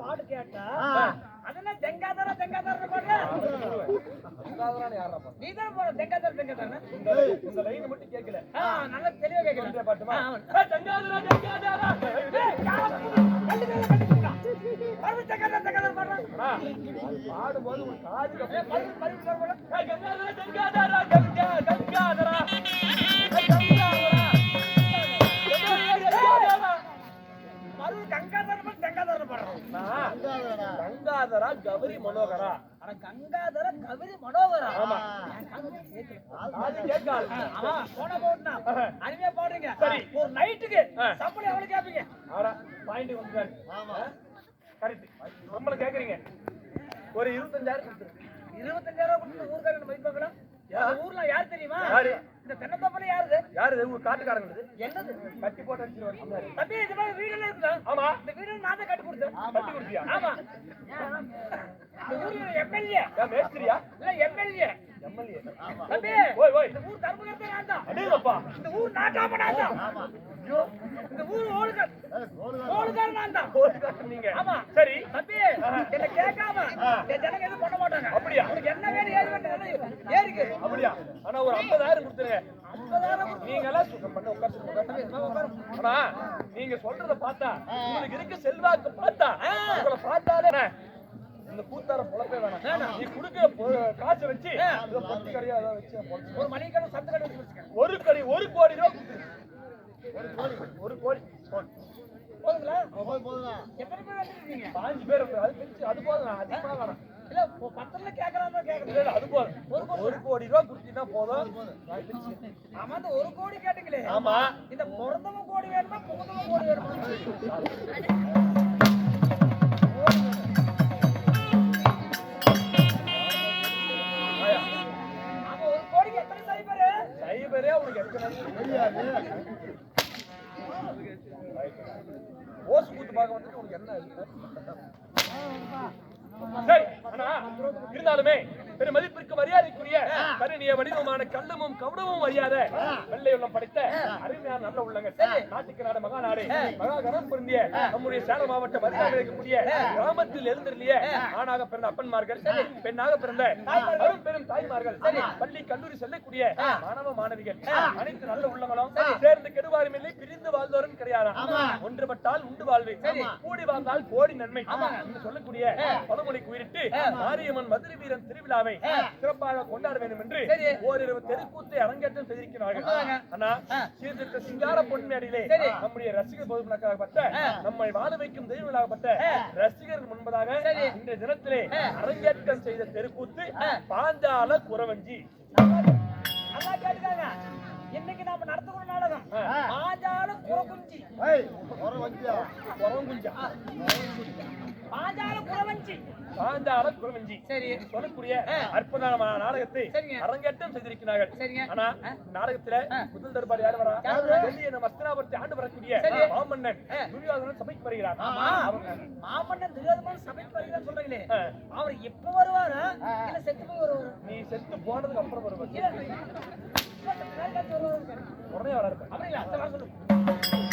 பாட்டு கேட்டா கங்காதரான்னு யாரா பாரு? நீ தான் போற ஜெங்காதர ஜெங்காதர இந்த லை- இந்த லைன் மட்டும் கேட்கல நல்ல தெளிவா கேக்குறேன் பாட்டுமா. அண்ணா, அது பாடும்போது பாடு. ஏய், கங்காதரா, ஜங்காதரா, கங்கா, கங்காதரா. கங்காதரா. கங்காதர. கங்காதரா கௌரி மனோகரா. கங்காதர கவிதை மனோகரா போன போட்டுனா. அருமையா பாடுறீங்க. சரி. ஒரு நைட்டுக்கு. சம்பளம் எவ்வளவு கேப்பீங்க? ஆடா பாயிண்ட் வந்துட்டாரு கரெக்ட் நம்மள கேக்குறீங்க ஒரு இருபத்தஞ்சாயிரம். இருபத்தஞ்சாயிரம் கொடுத்து ஊர்க்காரங்க மதிப்பாங்களா? ஊர்ல யார் தெரியுமா? இந்த தென்னந்தோப்புல யாருது? யாரு இது? உங்க காட்டுக்காரங்க இது? என்னது? கட்டி போட்டு அடிச்சிருவாங்க தம்பி, இது மாதிரி வீடெல்லாம் இருக்குதா? ஆமா இந்த வீடு நான் தான் கட்டி கொடுத்தேன். கட்டி கொடுத்தியா ஆமா. இந்த ஊர்ல. ஏன் மேஸ்திரியா இல்ல. எம்எல்ஏ தம்பி, ஓய் ஓய் இந்த ஊர் தர்மகர்த்தா நான் தான். அடேங்கப்பா இந்த ஊர் நாட்டாம நான் தான். ஐயோ இந்த ஊர் ஓடுகார். ஓடுகார் நான் தான். கோடிக்காரன் நீங்க ஆமா. சரி தம்பி, என்னை கேட்காம ஜனங்க எதுவும் பண்ண மாட்டாங்க. அப்படியா? உனக்கு என்ன வேணும், ஏது வேணும், ஏறிக்கு. அப்படியா ஆனா ஒரு ஐம்பதாயிரம் கொடுத்து- நீங்க எல்லாம் சுத்தம் பண்ண உட்காந்து ஆனா நீங்க சொல்றத பார்த்தா உங்களுக்கு இருக்க செல்வாக்கு பார்த்தா உங்களை பார்த்தாலே இந்த கூத்தார பொழப்பே வேணாம் நீ கொடுக்கிற காசை வச்சு பொட்டி கடையா வச்சு. ஒரு மளிகை கடை, சத்து கடை. ஒரு கடி ஒரு கோடி ரூபா கொடுத்துரு. ஒரு கோடி ஒரு கோடி போதும். போதுங்களா? எத்தனை பேர் வந்துருக்கீங்க? பாஞ்சு பேர். அது அது போதும் அதிகமா வேணாம் ஒரு கோடி. ரூபா கொடுத்தீங்கன்னா போதும். ஆமா, இந்த ஒரு கோடி கேட்டீங்களே. ஆமா. இந்த பிறந்தவன் கோடி வேணுமா புகுந்தவன் கோடி வேணுமா? சைபரு? உனக்கு எத்தனை ஓசு கூத்து பார்க்க வந்துட்டு உனக்கு என்ன இருக்கு? சரி, ஆனா, இருந்தாலுமே பெரும் மதிப்பிற்கு மரியாதைக்குரிய கருணிய வடிவமான கள்ளமும் கவுடமும் அறியாத வெள்ளை உள்ளம் படைத்த அருமையான நல்ல உள்ளங்க நாட்டுக்கு நாடு மகா நாடு மகா பொருந்திய நம்முடைய சேலம் மாவட்ட மருந்தாவில் இருக்கக்கூடிய கிராமத்தில் எழுந்திருந்திய ஆணாக பிறந்த அப்பன்மார்கள் பெண்ணாக பிறந்த அரும் பெரும் தாய்மார்கள் பள்ளி கல்லூரி செல்லக்கூடிய மாணவ மாணவிகள் அனைத்து நல்ல உள்ளங்களும் சேர்ந்து கெடுவாரும் இல்லை பிரிந்து கிடையாதாம் ஒன்றுபட்டால் உண்டு வாழ்வு. கூடி வாழ்ந்தால் கோடி நன்மை. சொல்லக்கூடிய பழமொழிக்கு உயிரிட்டு மாரியம்மன் மதுரை வீரன் திருவிழாவை சிறப்பாக கொண்டாட வேண்டும் என்று ஓரிரு தெருக்கூத்தை அரங்கேற்றம் செய்திருக்கிறார்கள். ஆனா சீர்திருத்த சிங்கார பொன்மேடையிலே நம்முடைய ரசிகர் பொதுமக்களாகப்பட்ட நம்மை வாழ வைக்கும் தெய்வங்களாகப்பட்ட ரசிகர்கள் முன்பதாக இன்றைய தினத்திலே அரங்கேற்றம் செய்த தெருக்கூத்து பாஞ்சால குறவஞ்சி. நல்லா கேட்டுக்காங்க. இன்னைக்கு நாம நடத்துகிற நாடகம். பாஞ்சால குறகுஞ்சி. பாஞ்சால குறவஞ்சி. பாஞ்சால குறவஞ்சி. சரி. சொல்லக்கூடிய அற்புதமான நாடகத்தை சரிங்க. அரங்கேற்றம் செய்திருக்கிறார்கள். சரிங்க. ஆனா நாடகத்துல முதல் தர்பார் யார் வரா? நம்ம அஸ்தினாபுரத்தை ஆண்டு வரக்கூடிய. மாமன்னன். துரியோதனன் சபைக்கு வருகிறார். மாமன்னன் துரியோதனன் சபைக்கு வருகிறான்னு சொல்றீங்களே. அவர் எப்ப வருவாரா? இல்ல செத்து போய் வருவாரா? நீ செத்து போனதுக்கு அப்புறம் வருவார். உடனே வர அப்படிங்களா? அத்தை வர சொல்லுங்க